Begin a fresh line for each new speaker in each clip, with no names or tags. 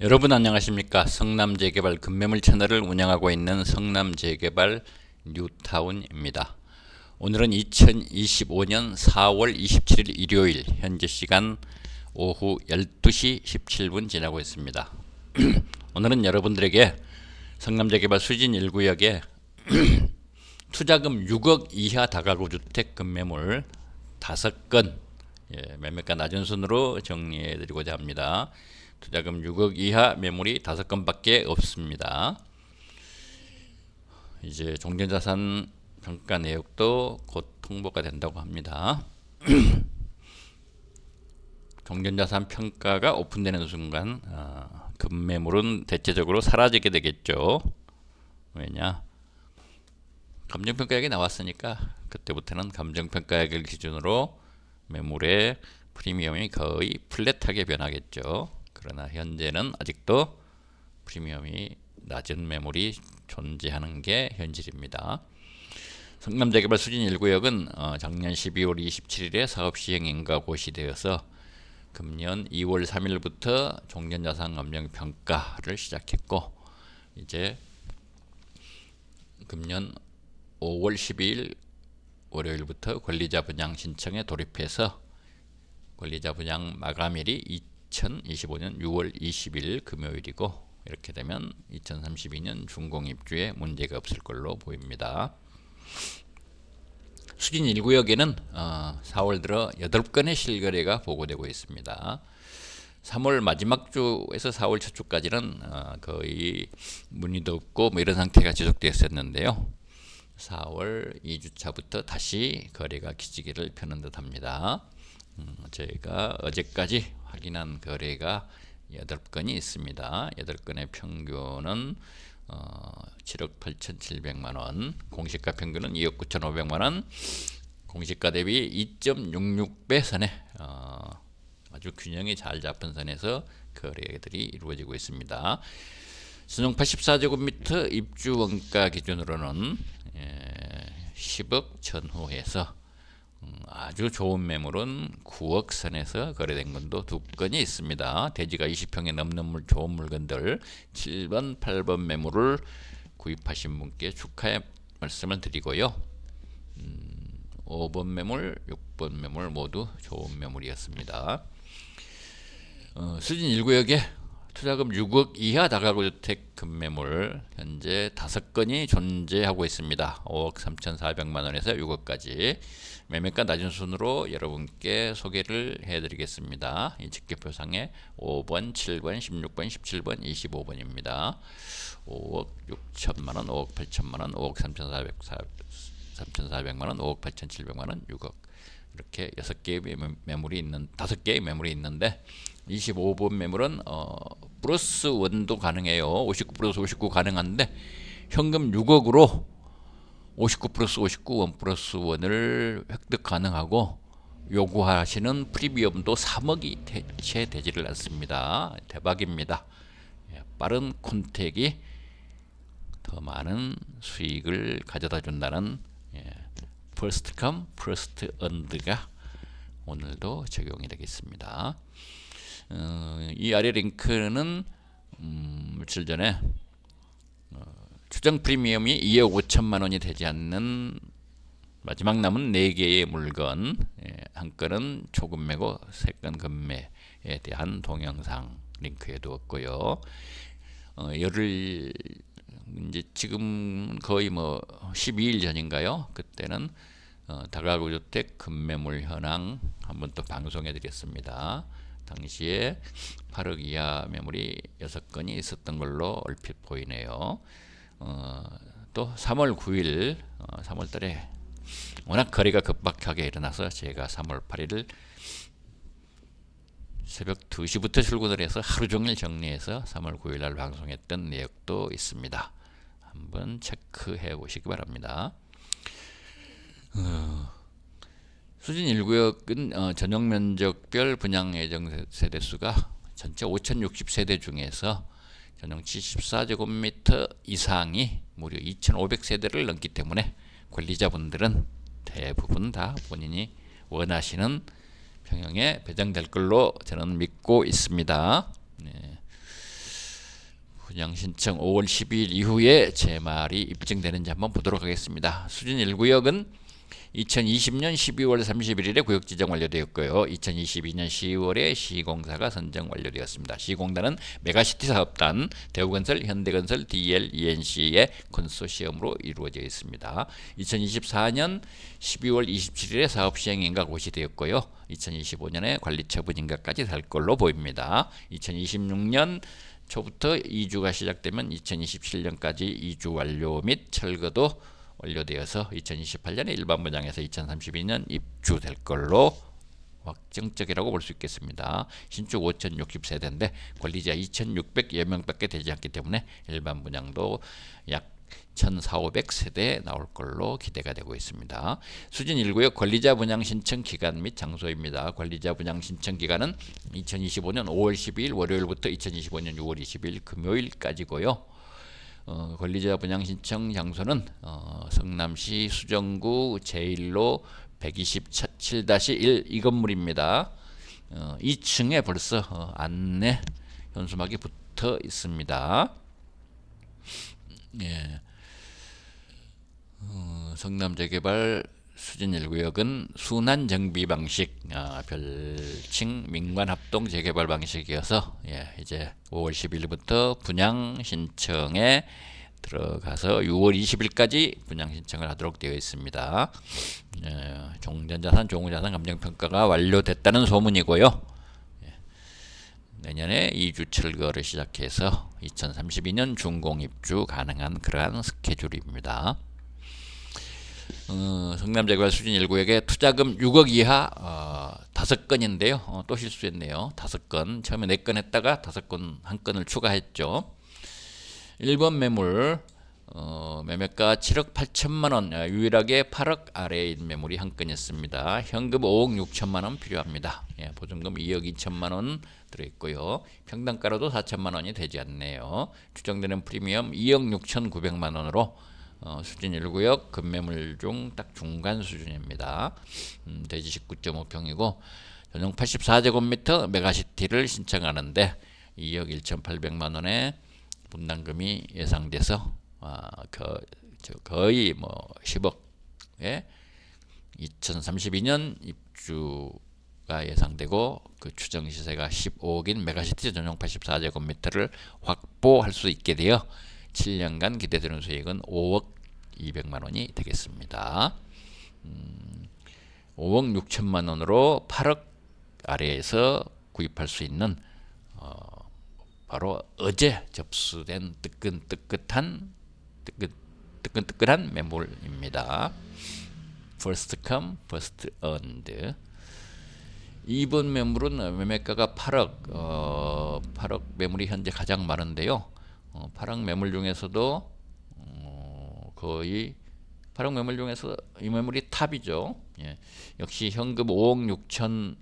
여러분 안녕하십니까? 성남재개발 금매물 채널을 운영하고 있는 성남재개발 뉴타운입니다. 오늘은 2025년 4월 27일 일요일 현재 시간 오후 12시 17분 지나고 있습니다. 오늘은 여러분들에게 성남재개발 수진 1구역에 투자금 6억 이하 다가구 주택 금매물 5건 예, 매매가 낮은 순으로 정리해 드리고자 합니다. 투자금 6억 이하 매물이 5건밖에 없습니다. 이제 종전자산 평가 내역도 곧 통보가 된다고 합니다. 종전자산 평가가 오픈되는 순간 어, 금매물은 대체적으로 사라지게 되겠죠. 왜냐? 감정평가액이 나왔으니까 그때부터는 감정평가액을 기준으로 매물의 프리미엄이 거의 플랫하게 변하겠죠. 그러나 현재는 아직도 프리미엄이 낮은 매물이 존재하는 게 현실입니다. 성남대개발 수진 1구역은 어, 작년 12월 27일에 사업 시행 인가 고시되어서 금년 2월 3일부터 종전자산 감정 평가를 시작했고 이제 금년 5월 12일 월요일부터 권리자 분양 신청에 돌입해서 권리자 분양 마감일이 2025년 6월 20일 금요일이고 이렇게 되면 2032년 준공 입주에 문제가 없을 걸로 보입니다. 수진 1구역에는 어, 4월 들어 8건의 실거래가 보고되고 있습니다. 3월 마지막 주에서 4월 첫 주까지는 어, 거의 문의도 없고 뭐 이런 상태가 지속되었었는데요. 4월 2주차부터 다시 거래가 기지개를 펴는 듯합니다. 음, 저희가 어제까지 확인한 거래가 8건이 있습니다. 8건의 평균은 어, 7억 8,700만 원, 공시가 평균은 2억 9,500만 원, 공시가 대비 2.66배 선에 어, 아주 균형이 잘 잡힌 선에서 거래들이 이루어지고 있습니다. 순용 84제곱미터 입주 원가 기준으로는 10억 예, 전후에서 음, 아주 좋은 매물은 9억 선에서 거래된 건도 두 건이 있습니다. 대지가 20평에 넘는 물 좋은 물건들 7번, 8번 매물을 구입하신 분께 축하의 말씀을 드리고요. 음, 5번 매물, 6번 매물 모두 좋은 매물이었습니다. 어, 수진 1구역에 투자금 6억 이하 다가구 주택 금매물 현재 5건이 존재하고 있습니다. 5억 3,400만 원에서 6억까지 매매가 낮은 순으로 여러분께 소개를 해드리겠습니다. 이 직계표상에 5번, 7번, 16번, 17번, 25번입니다. 5억 6천만 원, 5억 8천만 원, 5억 3,400, 3,400만 원, 5억 8,700만 원, 6억 이렇게 6개의 매물이 있는 5개의 매물이 있는데 25번 매물은 어, 플러스 원도 가능해요. 59 플러스 59 가능한데 현금 6억으로 59 플러스 59 원 플러스 원을 획득 가능하고 요구하시는 프리미엄도 3억이 대체 되지를 않습니다. 대박입니다. 예, 빠른 콘택이 더 많은 수익을 가져다 준다는 예, 퍼스트 컴 퍼스트 언드가 오늘도 적용이 되겠습니다. 어, 이 아래 링크는 음, 며칠 전에 어, 추정 프리미엄이 2억 5천만 원이 되지 않는 마지막 남은 4개의 물건 예, 한 건은 초금매고 세건 금매에 대한 동영상 링크에 두었고요. 어, 열흘 이제 지금 거의 뭐 12일 전인가요? 그때는 어, 다가구 주택 금매물 현황 한번 또 방송해 드렸습니다. 당시에 8억 이하 매물이 6건이 있었던 걸로 얼핏 보이네요. 어, 또 3월 9일, 어, 3월 달에 워낙 거래가 급박하게 일어나서 제가 3월 8일 새벽 2시부터 출근을 해서 하루 종일 정리해서 3월 9일 날 방송했던 내역도 있습니다. 한번 체크해 보시기 바랍니다. 어, 수진 1구역은 어, 전용 면적별 분양 예정 세대 수가 전체 5,060세대 중에서 전용 74제곱미터 이상이 무려 2,500세대를 넘기 때문에 관리자분들은 대부분 다 본인이 원하시는 평형에 배정될 걸로 저는 믿고 있습니다. 네. 분양 신청 5월 12일 이후에 제 말이 입증되는지 한번 보도록 하겠습니다. 수준 1구역은 2020년 12월 31일에 구역 지정 완료되었고요. 2022년 10월에 시공사가 선정 완료되었습니다. 시공단은 메가시티 사업단, 대우건설, 현대건설, DL, ENC의 컨소시엄으로 이루어져 있습니다. 2024년 12월 27일에 사업 시행 인가 고시되었고요. 2025년에 관리 처분 인가까지 될 걸로 보입니다. 2026년 초부터 이주가 시작되면 2027년까지 이주 완료 및 철거도 완료되어서 2028년에 일반 분양에서 2032년 입주될 걸로 확정적이라고 볼 수 있겠습니다. 신축 5,060세대인데 관리자 2,600여 명밖에 되지 않기 때문에 일반 분양도 약 1,400세대 나올 걸로 기대가 되고 있습니다. 수진 1구역 관리자 분양 신청 기간 및 장소입니다. 관리자 분양 신청 기간은 2025년 5월 12일 월요일부터 2025년 6월 20일 금요일까지고요. 어, 관리자 분양 신청 장소는 어, 성남시 수정구 제1로 127-1 이 건물입니다. 어, 2층에 벌써 어, 안내 현수막이 붙어 있습니다. 예. 어, 성남 재개발 수진 1구역은 순환 정비 방식, 아, 별칭 민관 합동 재개발 방식이어서 예, 이제 5월 10일부터 분양 신청에 들어가서 6월 20일까지 분양 신청을 하도록 되어 있습니다. 예, 종전자산, 종우자산 감정 평가가 완료됐다는 소문이고요. 예, 내년에 2주 철거를 시작해서 2032년 준공 입주 가능한 그러한 스케줄입니다. 어, 성남재개발 수준 1구역에 투자금 6억 이하 어, 5건인데요. 어, 또 실수했네요. 5건. 처음에 4건 했다가 5건 한 건을 추가했죠. 1번 매물 어, 매매가 7억 8천만 원, 어, 유일하게 8억 아래인 매물이 한 건이었습니다. 현금 5억 6천만 원 필요합니다. 예, 보증금 2억 2천만 원 들어있고요. 평당가로도 4천만 원이 되지 않네요. 추정되는 프리미엄 2억 6천 9백만 원으로 어, 수준 1구역 급매물 중 딱 중간 수준입니다. 음, 대지 19.5평이고 전용 84제곱미터 메가시티를 신청하는데 2억 1,800만 원의 분담금이 예상돼서 아, 거, 거의 뭐 10억에 2032년 입주가 예상되고 그 추정 시세가 15억인 메가시티 전용 84제곱미터를 확보할 수 있게 되어 7년간 기대되는 수익은 5억 200만 원이 되겠습니다. 음, 5억 6천만 원으로 8억 아래에서 구입할 수 있는 어, 바로 어제 접수된 뜨끈뜨끈한 뜨끈, 뜨끈뜨끈한 매물입니다. First come, first earned. 2번 매물은 매매가가 8억, 어, 8억 매물이 현재 가장 많은데요. 어, 8억 매물 중에서도 어, 거의 8억 매물 중에서 이 매물이 탑이죠. 예. 역시 현금 5억 6천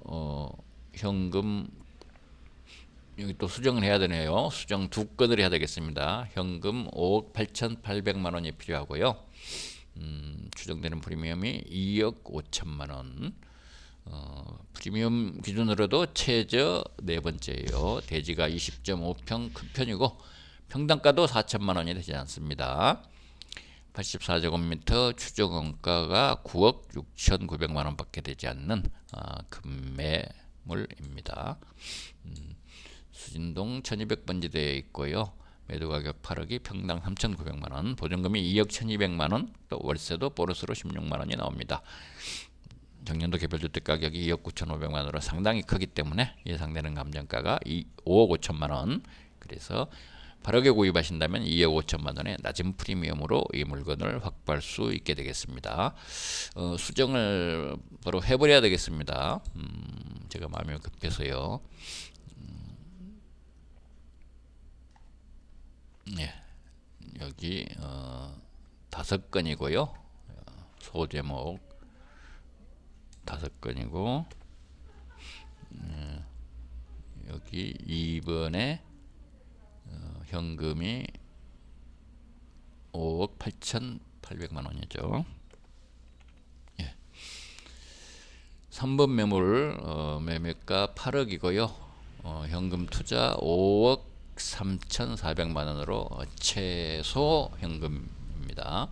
어, 현금 여기 또 수정을 해야 되네요. 수정 두 건을 해야 되겠습니다. 현금 5억 8,800만 원이 필요하고요. 음, 추정되는 프리미엄이 2억 5천만 원. 어, 프리미엄 기준으로도 최저 네 번째예요. 대지가 20.5평 큰 편이고 평당가도 4천만 원이 되지 않습니다. 84제곱미터 추정 원가가 9억 6,900만 원밖에 되지 않는 아, 금매물입니다. 음, 수진동 1200번지대에 있고요. 매도 가격 8억이 평당 3,900만 원, 보증금이 2억 1,200만 원, 또 월세도 보너스로 16만 원이 나옵니다. 정년도 개별주택 가격이 2억 9,500만 원으로 상당히 크기 때문에 예상되는 감정가가 2, 5억 5천만 원. 그래서 8억에 구입하신다면 2억 5천만 원의 낮은 프리미엄으로 이 물건을 확보할 수 있게 되겠습니다. 어, 수정을 바로 해버려야 되겠습니다. 음, 제가 마음이 급해서요. 음, 네, 여기 어, 다섯 건이고요. 소제목 다섯 건이고 음, 여기 2번에 어, 현금이 5억 8,800만 원이죠. 예. 3번 매물 어, 매매가 8억이고요. 어, 현금 투자 5억 3,400만 원으로 최소 현금입니다.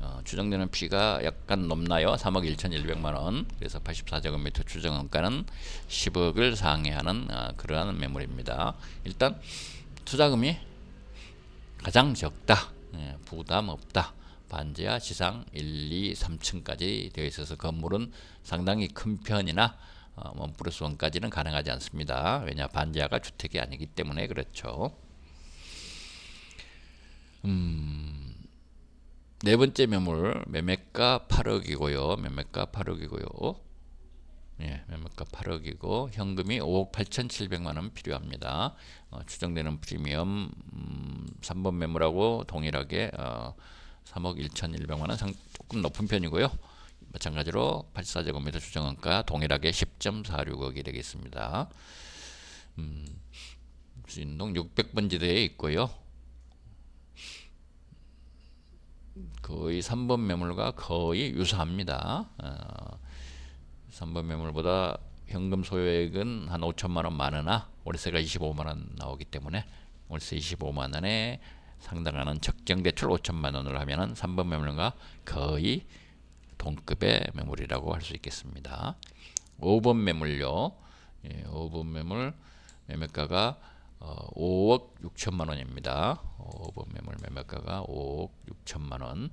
어, 추정되는 피가 약간 높나요? 3억 1,100만 원. 그래서 84제곱미터 추정원가는 10억을 상회하는 어, 그러한 매물입니다. 일단 투자금이 가장 적다. 예, 부담 없다. 반지하 지상 1, 2, 3층까지 되어 있어서 건물은 상당히 큰 편이나 어, 원 플러스 원까지는 가능하지 않습니다. 왜냐 반지하가 주택이 아니기 때문에 그렇죠. 음, 네 번째 매물 매매가 8억이고요. 매매가 8억이고요. 예, 매매가 8억이고 현금이 5억 8,700만 원 필요합니다. 어, 추정되는 프리미엄 음, 3번 매물하고 동일하게 어, 3억 1,100만 원 상, 조금 높은 편이고요. 마찬가지로 84제곱미터 추정원가 동일하게 10.46억이 되겠습니다. 음, 수인동 600번 지대에 있고요. 거의 3번 매물과 거의 유사합니다. 어, 3번 매물보다 현금 소요액은 한 5천만 원 많으나 월세가 25만 원 나오기 때문에 월세 25만 원에 상당하는 적정 대출 5천만 원을 하면은 3번 매물과 거의 동급의 매물이라고 할 수 있겠습니다. 5번 매물요. 예, 5번 매물 매매가가 어, 5억 6천만 원입니다. 5번 매물 매매가가 5억 6천만 원.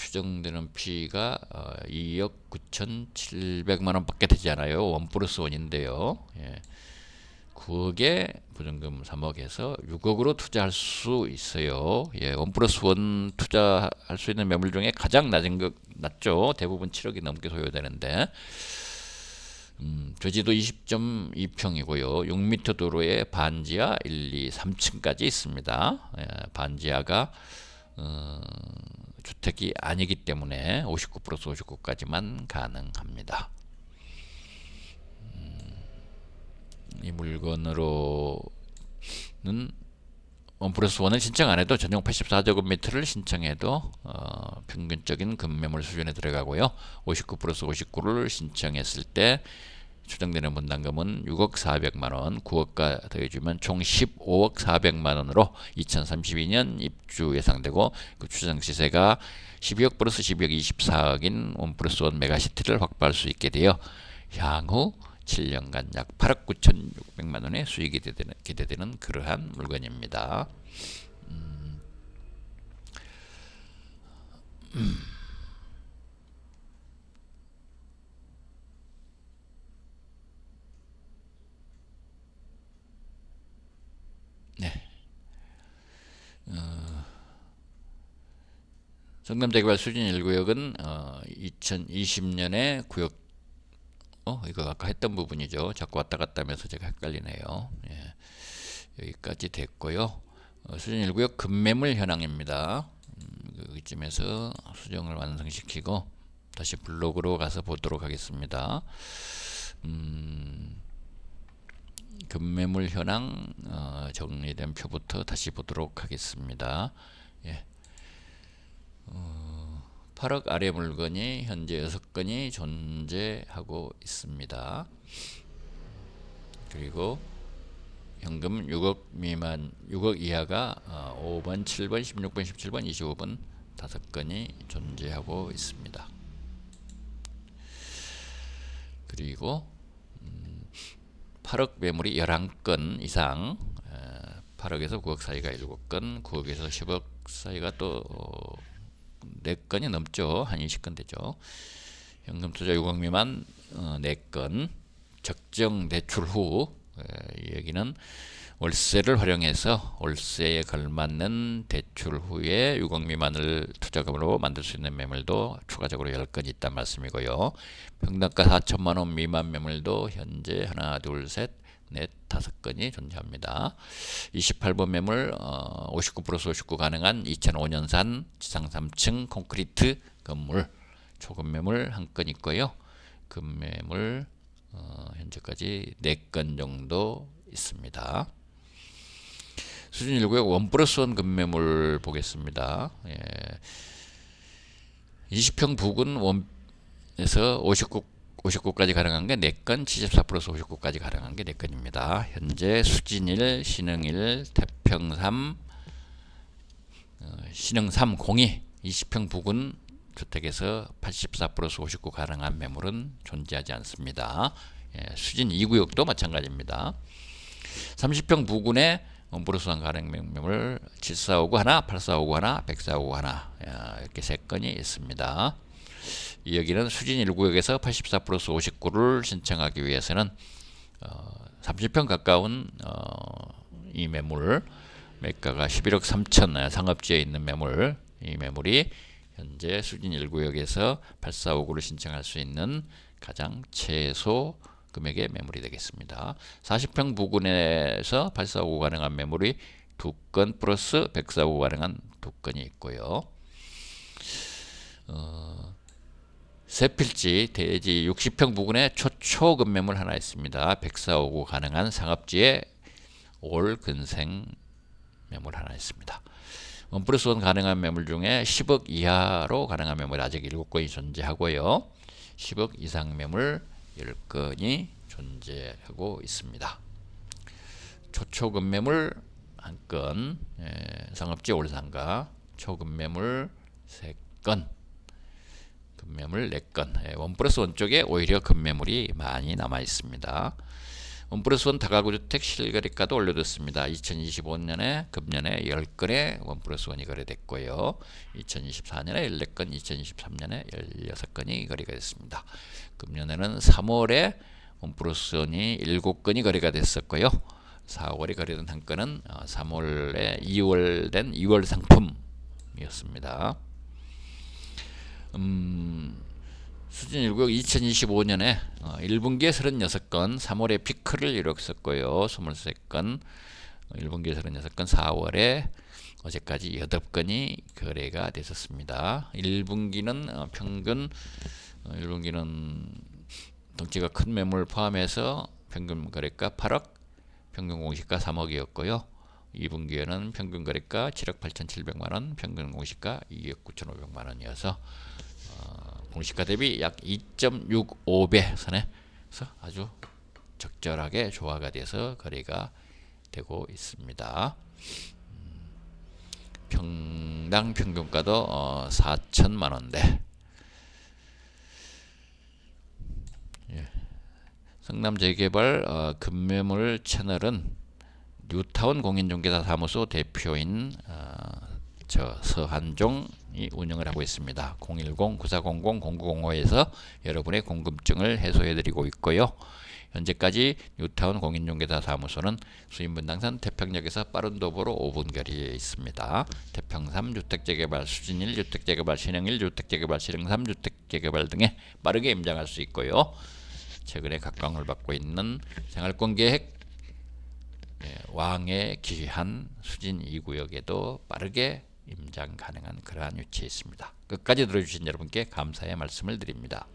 음, 추정되는 피가 어, 2억 9천7백만 원밖에 되지 않아요. 원 플러스 원인데요. 예. 9억에 보증금 3억에서 6억으로 투자할 수 있어요. 예, 원 플러스 원 투자할 수 있는 매물 중에 가장 낮은 것 낮죠. 대부분 7억이 넘게 소요되는데 음, 저지도 20.2평이고요. 6m 도로에 반지하 1, 2, 3층까지 있습니다. 예, 반지하가 어, 주택이 아니기 때문에 59 플러스 59까지만 가능합니다. 이 물건으로는 원 플러스 원을 신청 안 해도 전용 84제곱미터를 신청해도 어, 평균적인 금매물 수준에 들어가고요. 59 플러스 59를 신청했을 때 추정되는 분담금은 6억 400만 원, 9억가 더해주면 총 15억 400만 원으로 2032년 입주 예상되고 그 추정 시세가 12억 플러스 12억 24억인 원 플러스 원 메가시티를 확보할 수 있게 되어 향후 7년간 약 8억 9,600만 원의 수익이 기대되는, 기대되는 그러한 물건입니다. 음. 음. 네. 어, 성남대개발 수준 1구역은 어, 2020년에 구역 어, 이거 아까 했던 부분이죠. 자꾸 왔다 갔다 하면서 제가 헷갈리네요. 예. 여기까지 됐고요. 어, 수준 1구역 급매물 현황입니다. 음, 여기쯤에서 수정을 완성시키고 다시 블로그로 가서 보도록 하겠습니다. 음, 급매물 현황 어, 정리된 표부터 다시 보도록 하겠습니다. 예. 어, 8억 아래 물건이 현재 6건이 존재하고 있습니다. 그리고 현금 6억 미만 6억 이하가 어, 5번, 7번, 16번, 17번, 25번 5건이 존재하고 있습니다. 그리고 8억 매물이 11건 이상 8억에서 9억 사이가 7건 9억에서 10억 사이가 또 4건이 넘죠. 한 20건 되죠. 현금 투자 6억 미만 4건. 적정 대출 후이 얘기는 월세를 활용해서 월세에 걸맞는 대출 후에 6억 미만을 투자금으로 만들 수 있는 매물도 추가적으로 10건 있단 말씀이고요. 평당가 4천만 원 미만 매물도 현재 하나, 둘, 셋, 넷, 다섯 건이 존재합니다. 28번 매물 어, 59 플러스 59 가능한 2005년산 지상 3층 콘크리트 건물 초급 매물 한 건 있고요. 금매물 어, 현재까지 4건 정도 있습니다. 수준 1구역 원 플러스 원 금매물 보겠습니다. 예. 20평 부근 원에서 59 59까지 가능한 게 4건, 74 플러스 59까지 가능한 게 4건입니다. 현재 수진일, 신흥일, 태평삼, 어, 신흥삼 공이 20평 부근 주택에서 84 플러스 59 가능한 매물은 존재하지 않습니다. 예, 수진 2구역도 마찬가지입니다. 30평 부근에 원브로스한 가능 매물 7459 하나, 8459 하나, 10459 하나 야, 이렇게 세 건이 있습니다. 이 여기는 수진 1구역에서 84 플러스 59를 신청하기 위해서는 어, 30평 가까운 어, 이 매물 매가가 11억 3천 상업지에 있는 매물 이 매물이 현재 수진 1구역에서 8459를 신청할 수 있는 가장 최소 금액의 매물이 되겠습니다. 40평 부근에서 8459 가능한 매물이 두 건 플러스 145 가능한 두 건이 있고요. 어, 세 필지 대지 60평 부근에 초초금 매물 하나 있습니다. 145구 가능한 상업지에 올 근생 매물 하나 있습니다. 원 플러스 원 가능한 매물 중에 10억 이하로 가능한 매물 아직 7건이 존재하고요. 10억 이상 매물 10건이 존재하고 있습니다. 초초금 매물 한 건, 예, 상업지 올상가, 초금 매물 3건, 금매물 4건. 예, 원 플러스 원 쪽에 오히려 금매물이 많이 남아 있습니다. 원 플러스 원 다가구 주택 실거래가도 올려뒀습니다. 2025년에 금년에 10건에 원 플러스 원이 거래됐고요. 2024년에 14건, 2023년에 16건이 거래가 됐습니다. 금년에는 3월에 원 플러스 원이 7건이 거래가 됐었고요. 4월에 거래된 한 건은 3월에 2월 된 2월 상품이었습니다. 음, 수진 1구역 2025년에 어, 1분기에 36건, 3월에 피크를 이뤘었고요. 23건, 1분기에 36건, 4월에 어제까지 8건이 거래가 됐었습니다. 1분기는 어, 평균 어, 1분기는 덩치가 큰 매물 포함해서 평균 거래가 8억, 평균 공시가 3억이었고요. 2분기에는 평균 거래가 7억 8,700만 원, 평균 공시가 2억 9,500만 원이어서 어, 공시가 대비 약 2.65배 선에서 아주 적절하게 조화가 돼서 거래가 되고 있습니다. 음, 평당 평균가도 어, 4천만 원대. 예. 성남 재개발 어, 금매물 채널은 뉴타운 공인중개사 사무소 대표인 어, 저 서한종이 운영을 하고 있습니다. 010-9400-0905에서 여러분의 궁금증을 해소해드리고 있고요. 현재까지 뉴타운 공인중개사 사무소는 수인분당선 태평역에서 빠른 도보로 5분 거리에 있습니다. 태평 3 주택재개발, 수진일 주택재개발, 신흥일 주택재개발, 신흥 3 주택재개발 등에 빠르게 임장할 수 있고요. 최근에 각광을 받고 있는 생활권 계획 예, 왕의 귀한 수진 2구역에도 빠르게 임장 가능한 그러한 위치에 있습니다. 끝까지 들어주신 여러분께 감사의 말씀을 드립니다.